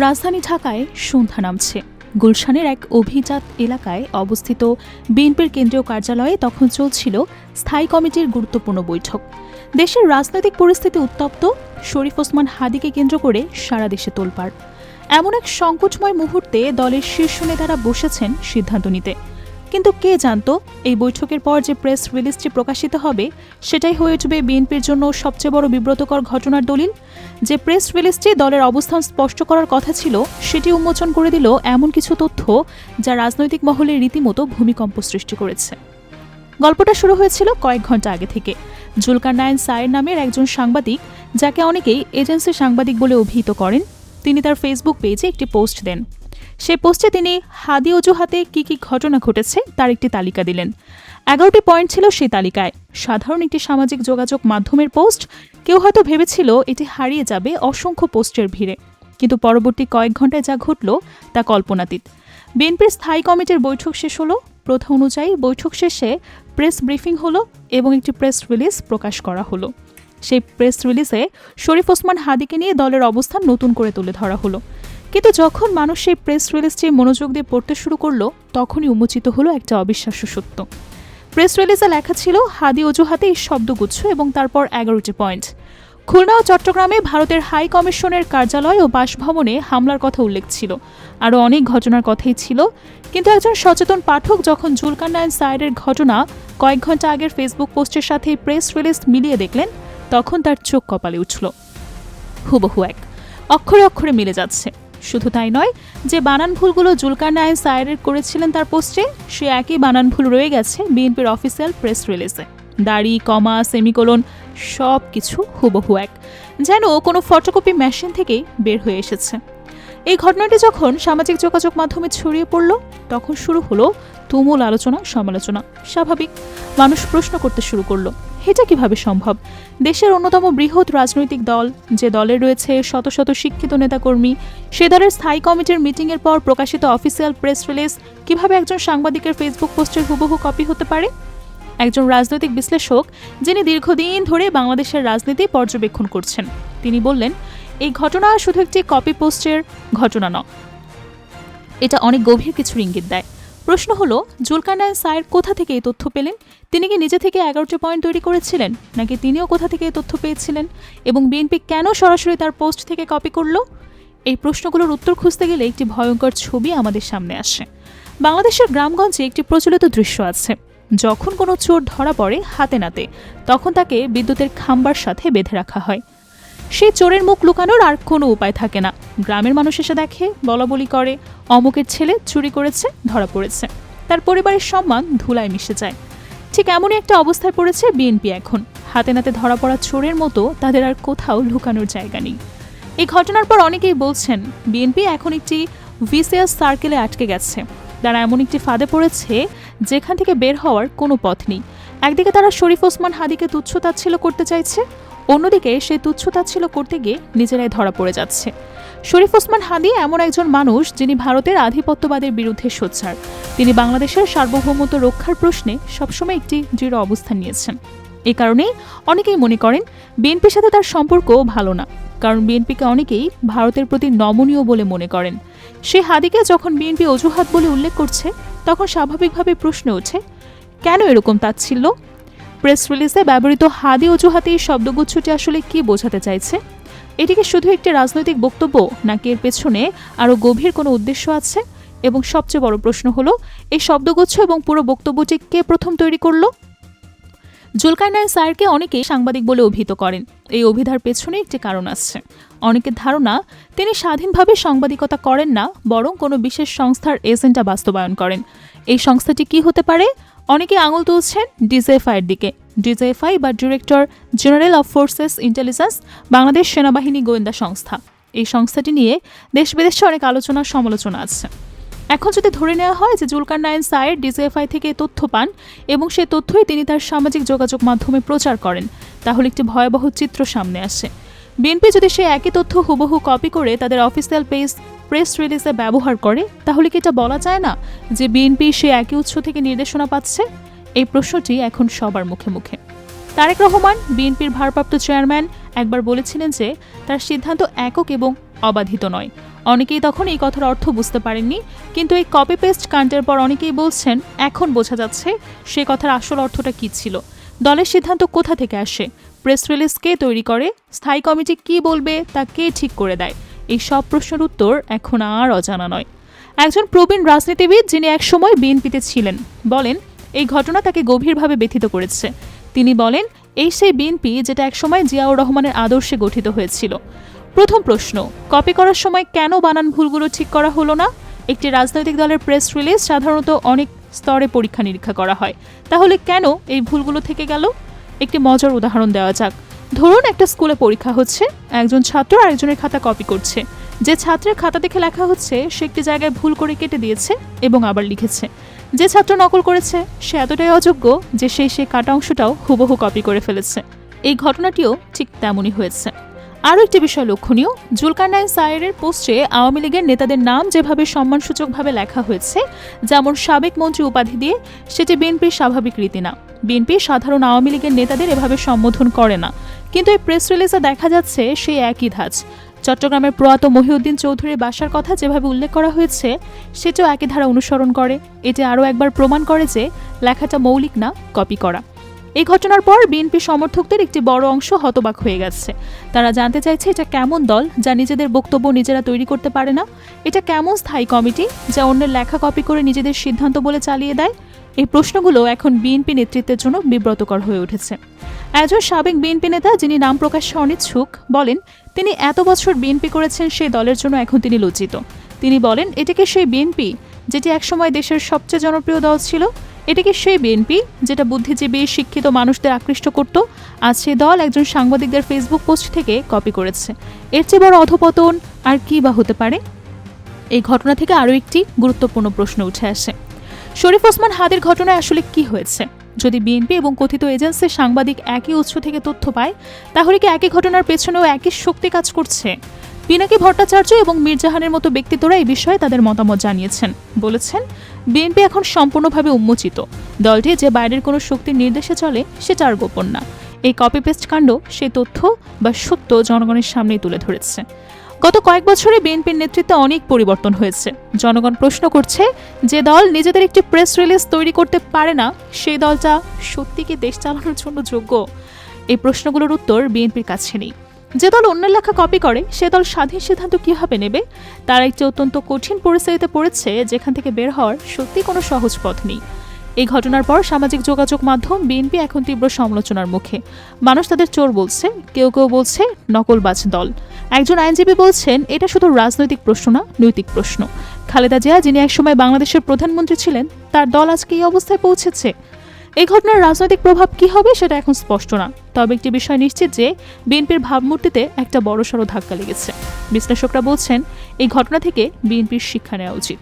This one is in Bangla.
রাজধানী ঢাকায় সন্ধ্যা নামছে। গুলশানের এক অভিজাত এলাকায় অবস্থিত বিএনপির কেন্দ্রীয় কার্যালয়ে তখন চলছিল স্থায়ী কমিটির গুরুত্বপূর্ণ বৈঠক। দেশের রাজনৈতিক পরিস্থিতি উত্তপ্ত, শরীফ ওসমান হাদিকে কেন্দ্র করে সারা দেশে তোলপাড়। এমন এক সংকটময় মুহূর্তে দলের শীর্ষ নেতারা বসেছেন সিদ্ধান্ত নিতে। কিন্তু কে জানতো? এই বৈঠকের পর যে প্রেস রিলিজটি প্রকাশিত হবে, সেটাই হয়ে উঠবে বিএনপির জন্য সবচেয়ে বড় বিব্রতকর ঘটনার দলিল। যে প্রেস রিলিজটি দলের অবস্থান স্পষ্ট করার কথা ছিল, সেটি উন্মোচন করে দিল এমন কিছু তথ্য যা রাজনৈতিক মহলে রীতিমতো ভূমিকম্প সৃষ্টি করেছে। গল্পটা শুরু হয়েছিল কয়েক ঘণ্টা আগে থেকে। জুলকার নায়ন সায়ের নামের একজন সাংবাদিক, যাকে অনেকেই এজেন্সি সাংবাদিক বলে অভিহিত করেন, তিনি তার ফেসবুক পেজে একটি পোস্ট দেন। সেই পোস্টে তিনি, হাদি অজুহাতে কি কি ঘটনা ঘটেছে তার একটি তালিকা দিলেন। এগারোটি পয়েন্ট ছিল সেই তালিকায়। সাধারণ একটি সামাজিক যোগাযোগ মাধ্যমের পোস্ট। কেউ হয়তো ভেবেছিল এটি হারিয়ে যাবে অসংখ্য পোস্টের ভিড়ে। কিন্তু পরবর্তী কয়েক ঘন্টায় যা ঘটল তা কল্পনাতীত। বিএনপির স্থায়ী কমিটির বৈঠক শেষ হলো। প্রথা অনুযায়ী বৈঠক শেষে প্রেস ব্রিফিং হলো এবং একটি প্রেস রিলিজ প্রকাশ করা হলো। সেই প্রেস রিলিজে শরীফ ওসমান হাদিকে নিয়ে দলের অবস্থান নতুন করে তুলে ধরা হলো। কিন্তু যখন মানুষ সেই প্রেস রিলিজটি মনোযোগ দিয়ে পড়তে শুরু করল, তখনই উন্মোচিত হলো একটা অবিশ্বাস্য সত্য। প্রেস রিলিজে লেখা ছিল, হাদি অজুহাতে এই শব্দগুচ্ছ এবং তারপর এগারোটি পয়েন্ট খুলনা ও চট্টগ্রামে ভারতের হাই কমিশনের কার্যালয় ও বাসভবনে হামলার কথা উল্লেখ ছিল। আরও অনেক ঘটনার কথাই ছিল। কিন্তু একজন সচেতন পাঠক যখন জুলকান্নায়ন সাইডের ঘটনা কয়েক ঘণ্টা আগের ফেসবুক পোস্টের সাথে প্রেস রিলিজ মিলিয়ে দেখলেন, তখন তার চোখ কপালে উঠল। হুবহু এক। অক্ষরে অক্ষরে মিলে যাচ্ছে। শুধু তাই নয়, যে বানান ভুলগুলো জুলকার নায়েব সায়ের করেছিলেন তার পোস্টে, সে একই বানান ভুল রয়ে গেছে বিএনপির অফিসিয়াল প্রেস রিলিজে। দাড়ি, কমা, সেমিকোলন সব কিছু হুবহু এক। যেন কোনো ফটোকপি মেশিন থেকেই বের হয়ে এসেছে। এই ঘটনাটি যখন সামাজিক যোগাযোগ মাধ্যমে ছড়িয়ে পড়ল, তখন শুরু হলো তুমুল আলোচনা, সমালোচনা। স্বাভাবিক। মানুষ প্রশ্ন করতে শুরু করল, এটা কীভাবে সম্ভব? দেশের অন্যতম বৃহৎ রাজনৈতিক দল, যে দলে রয়েছে শত শত শিক্ষিত নেতাকর্মী, সে দলের স্থায়ী কমিটির মিটিংয়ের পর প্রকাশিত অফিসিয়াল প্রেস রিলিজ কীভাবে একজন সাংবাদিকের ফেসবুক পোস্টের হুবহু কপি হতে পারে? একজন রাজনৈতিক বিশ্লেষক, যিনি দীর্ঘদিন ধরে বাংলাদেশের রাজনীতি পর্যবেক্ষণ করছেন, তিনি বললেন এই ঘটনা শুধু একটি কপি পোস্টের ঘটনা নয়। এটা অনেক গভীর কিছু ইঙ্গিত দেয়। প্রশ্ন হলো জুলকানায়ন সায়ের কোথা থেকে এই তথ্য পেলেন? তিনি কি নিজে থেকে এগারোটি পয়েন্ট তৈরি করেছিলেন, নাকি তিনিও কোথা থেকে এই তথ্য পেয়েছিলেন? এবং বিএনপি কেন সরাসরি তার পোস্ট থেকে কপি করল? এই প্রশ্নগুলোর উত্তর খুঁজতে গেলে একটি ভয়ঙ্কর ছবি আমাদের সামনে আসে। বাংলাদেশের গ্রামগঞ্জে একটি প্রচলিত দৃশ্য আছে। যখন কোনো চোর ধরা পড়ে হাতে নাতে, তখন তাকে বিদ্যুতের খাম্বার সাথে বেঁধে রাখা হয়। সেই চোরের মুখ লুকানোর আর কোনো উপায় থাকে না। গ্রামের মানুষ এসে দেখে বলা বলি করে। অমুকের ছেলে চুরি করেছে, ধরা পড়েছে। তার পরিবারের সম্মান ধুলায় মিশে যায়। ঠিক এমনই একটা অবস্থায় পড়েছে বিএনপি এখন। হাতে নাতে ধরা পড়া চোরের মতো তাদের আর কোথাও লুকানোর জায়গা নেই। এই ঘটনার পর অনেকেই বলছেন, বিএনপি এখন একটি ভিসিএস সার্কেলে আটকে গেছে। তারা এমন একটি ফাঁদে পড়েছে, যেখান থেকে বের হওয়ার কোনো পথ নেই। একদিকে তারা শরীফ ওসমান হাদিকে তুচ্ছতাচ্ছিল করতে চাইছে অন্যদিকে সে তুচ্ছতাচ্ছিল করতে গিয়ে নিজেরাই ধরা পড়ে যাচ্ছে। শরীফ ওসমান হাদি এমন একজন মানুষ যিনি ভারতের আধিপত্যবাদের বিরুদ্ধে সোচ্চার। তিনি বাংলাদেশের সার্বভৌমত্ব রক্ষার প্রশ্নে সবসময় একটি দৃঢ় অবস্থান নিয়েছেন। এ কারণেই অনেকেই মনে করেন, বিএনপির সাথে তার সম্পর্ক ভালো না। কারণ বিএনপিকে অনেকেই ভারতের প্রতি নমনীয় বলে মনে করেন। সে হাদিকে যখন বিএনপি অজুহাত বলে উল্লেখ করছে, তখন স্বাভাবিকভাবে প্রশ্ন ওঠে, কেন এরকম তাচ্ছিল্য? প্রেস রিলিজে ব্যবহৃত হাদি অজুহাতে এই শব্দগুচ্ছটি আসলে কি বোঝাতে চাইছে? এটিকে শুধু একটি রাজনৈতিক বক্তব্য, নাকি এর পেছনে আরও গভীর কোনো উদ্দেশ্য আছে? এবং সবচেয়ে বড় প্রশ্ন হলো, এই শব্দগুচ্ছ এবং পুরো বক্তব্যটি কে প্রথম তৈরি করল? জুলকারনায়ন স্যারকে অনেকেই সাংবাদিক বলে অভিহিত করেন। এই অভিধার পেছনে একটি কারণ আসছে অনেকের ধারণা, তিনি স্বাধীনভাবে সাংবাদিকতা করেন না, বরং কোনো বিশেষ সংস্থার এজেন্ডা বাস্তবায়ন করেন। এই সংস্থাটি কি হতে পারে? অনেকে আঙুল তুলছেন ডিজেএফআইয়ের দিকে। ডিজেএফআই বা director general of forces intelligence Bangladesh সেনাবাহিনী গোয়েন্দা সংস্থা। এই সংস্থাটি নিয়ে দেশ বিদেশে অনেক আলোচনা সমালোচনা আছে। এখন যদি ধরে নেওয়া হয় যে জুলকার নায়ন সায়ের ডিজিএফআই থেকে তথ্য পান এবং সে তথ্যই তিনি তার সামাজিক যোগাযোগ মাধ্যমে প্রচার করেন, তাহলে একটি ভয়াবহ চিত্র সামনে আসে। বিএনপি যদি সে একই তথ্য হুবহু কপি করে তাদের অফিসিয়াল পেজ প্রেস রিলিজে ব্যবহার করে, তাহলে কি এটা বলা যায় না যে বিএনপি সে একই উৎস থেকে নির্দেশনা পাচ্ছে? এই প্রশ্নটি এখন সবার মুখে মুখে। তারেক রহমান, বিএনপির ভারপ্রাপ্ত চেয়ারম্যান একবার বলেছিলেন যে তার সিদ্ধান্ত একক এবং অবাধিত নয়। অনেকেই তখন এই কথার অর্থ বুঝতে পারেননি, কিন্তু এই কপি পেস্ট কাণ্ডের পর অনেকেই বলছেন, এখন বোঝা যাচ্ছে সে কথার আসল অর্থটা কী ছিল। দলের সিদ্ধান্ত কোথা থেকে আসে? প্রেস রিলিজ কে তৈরি করে? স্থায়ী কমিটি কি বলবে তা কে ঠিক করে দেয়? এই সব প্রশ্নের উত্তর এখন আর অজানা নয়। একজন প্রবীণ রাজনীতিবিদ যিনি একসময় বিএনপিতে ছিলেন, বলেন, এই ঘটনা তাকে গভীরভাবে ব্যথিত করেছে। তিনি বলেন, এই সেই বিএনপি যেটা একসময় জিয়াউর রহমানের আদর্শে গঠিত হয়েছিল। প্রথম প্রশ্ন, কপি করার সময় কেন বানান ভুলগুলো ঠিক করা হলো না? একটি রাজনৈতিক দলের প্রেস রিলিজ সাধারণত অনেক স্তরে পরীক্ষা নিরীক্ষা করা হয়। তাহলে কেন এই ভুলগুলো থেকে গেল? একটি মজার উদাহরণ দেওয়া যাক। ধরুন একটা স্কুলে পরীক্ষা হচ্ছে, একজন ছাত্র আরেকজনের খাতা কপি করছে। যে ছাত্রের খাতা দেখে লেখা হচ্ছে, সে একটি জায়গায় ভুল করে কেটে দিয়েছে এবং আবার লিখেছে। যে ছাত্র নকল করেছে, সে এতটাই অযোগ্য যে সেই সে কাটা অংশটাও হুবহু কপি করে ফেলেছে। এই ঘটনাটিও ঠিক তেমনই হয়েছে। আরও একটি বিষয় লক্ষণীয় জুলকারনাইন সায়েরের পোস্টে আওয়ামী লীগের নেতাদের নাম যেভাবে সম্মানসূচকভাবে লেখা হয়েছে, যেমন সাবেক মন্ত্রী উপাধি দিয়ে, সেটি বিএনপির স্বাভাবিক রীতি না বিএনপি সাধারণ আওয়ামী লীগের নেতাদের এভাবে সম্বোধন করে না। কিন্তু এই প্রেস রিলিজে দেখা যাচ্ছে সেই একই ধাঁচ। চট্টগ্রামের প্রয়াত মহিউদ্দিন চৌধুরীর বাসার কথা যেভাবে উল্লেখ করা হয়েছে, সেটিও একই ধারা অনুসরণ করে। এটি আরও একবার প্রমাণ করে যে লেখাটা মৌলিক না, কপি করা। এই ঘটনার পর বিএনপি সমর্থকদের একটি বড় অংশ হতবাক হয়ে গেছে। তারা জানতে চাইছে এটা কেমন দল যা নিজেদের বক্তব্য নিজেরা তৈরি করতে পারে না? এটা কেমন স্থায়ী কমিটি যা অন্যের লেখা কপি করে নিজেদের সিদ্ধান্ত বলে চালিয়ে দেয়? এই প্রশ্নগুলো এখন বিএনপি নেতৃত্বের জন্য বিব্রতকর হয়ে উঠেছে। একজন সাবেক বিএনপি নেতা যিনি নাম প্রকাশে অনিচ্ছুক বলেন, তিনি এত বছর বিএনপি করেছেন সেই দলের জন্য এখন তিনি লজ্জিত। তিনি বলেন, এটাকে সেই বিএনপি, যেটি একসময় দেশের সবচেয়ে জনপ্রিয় দল ছিল এটা কি সেই বিএনপি যেটা বুদ্ধিজীবী, শিক্ষিত মানুষদের আকৃষ্ট করত, আজ সেই দল একজন সাংবাদিকদের ফেসবুক পোস্ট থেকে কপি করেছে। এর চেয়ে বড় অধপতন আর কি বা হতে পারে? এই ঘটনা থেকে আরও একটি গুরুত্বপূর্ণ প্রশ্ন উঠে আসে। শরীফ ওসমান হাদের ঘটনায় আসলে কি হয়েছে? যদি বিএনপি এবং কথিত এজেন্সির সাংবাদিক একই উৎস থেকে তথ্য পায়, তাহলে কি একই ঘটনার পেছনেও একই শক্তি কাজ করছে? পিনাকি ভট্টাচার্য এবং মীরজাহানের মতো ব্যক্তিত্বরা এই বিষয়ে তাদের মতামত জানিয়েছেন। বলেছেন, বিএনপি এখন সম্পূর্ণভাবে উন্মোচিত। দলটি যে বাইরের কোনো শক্তির নির্দেশে চলে, সেটা আর গোপন না। এই কপি পেস্ট কাণ্ড সেই তথ্য বা সত্য জনগণের সামনেই তুলে ধরেছে। গত কয়েক বছরে বিএনপির নেতৃত্বে অনেক পরিবর্তন হয়েছে। জনগণ প্রশ্ন করছে, যে দল নিজেদের একটি প্রেস রিলিজ তৈরি করতে পারে না সেই দলটা সত্যি কি দেশ চালানোর জন্য যোগ্য? এই প্রশ্নগুলোর উত্তর বিএনপির কাছে নেই। যে দল অন্যের লেখা কপি করে, সে দল স্বাধীন সিদ্ধান্ত কীভাবে নেবে? তারা একটি অত্যন্ত কঠিন পরিস্থিতিতে পড়েছে, যেখান থেকে বের হওয়ার সত্যি কোনো সহজ পথ নেই। এই ঘটনার পর সামাজিক যোগাযোগ মাধ্যম বিএনপি এখন তীব্র সমালোচনার মুখে। মানুষ তাদের চোর বলছে, কেউ কেউ বলছে, নকলবাজ দল। একজন আইনজীবী বলছেন, এটা শুধু রাজনৈতিক প্রশ্ন না, নৈতিক প্রশ্ন। খালেদা জিয়া, যিনি একসময় বাংলাদেশের প্রধানমন্ত্রী ছিলেন, তার দল আজকে এই অবস্থায় পৌঁছেছে? এই ঘটনার রাজনৈতিক প্রভাব কি হবে সেটা এখন স্পষ্ট না। তবে একটি বিষয় নিশ্চিত যে, বিএনপির ভাবমূর্তিতে একটা বড়সড় ধাক্কা লেগেছে। বিশ্লেষকরা বলছেন, এই ঘটনা থেকে বিএনপির শিক্ষা নেওয়া উচিত।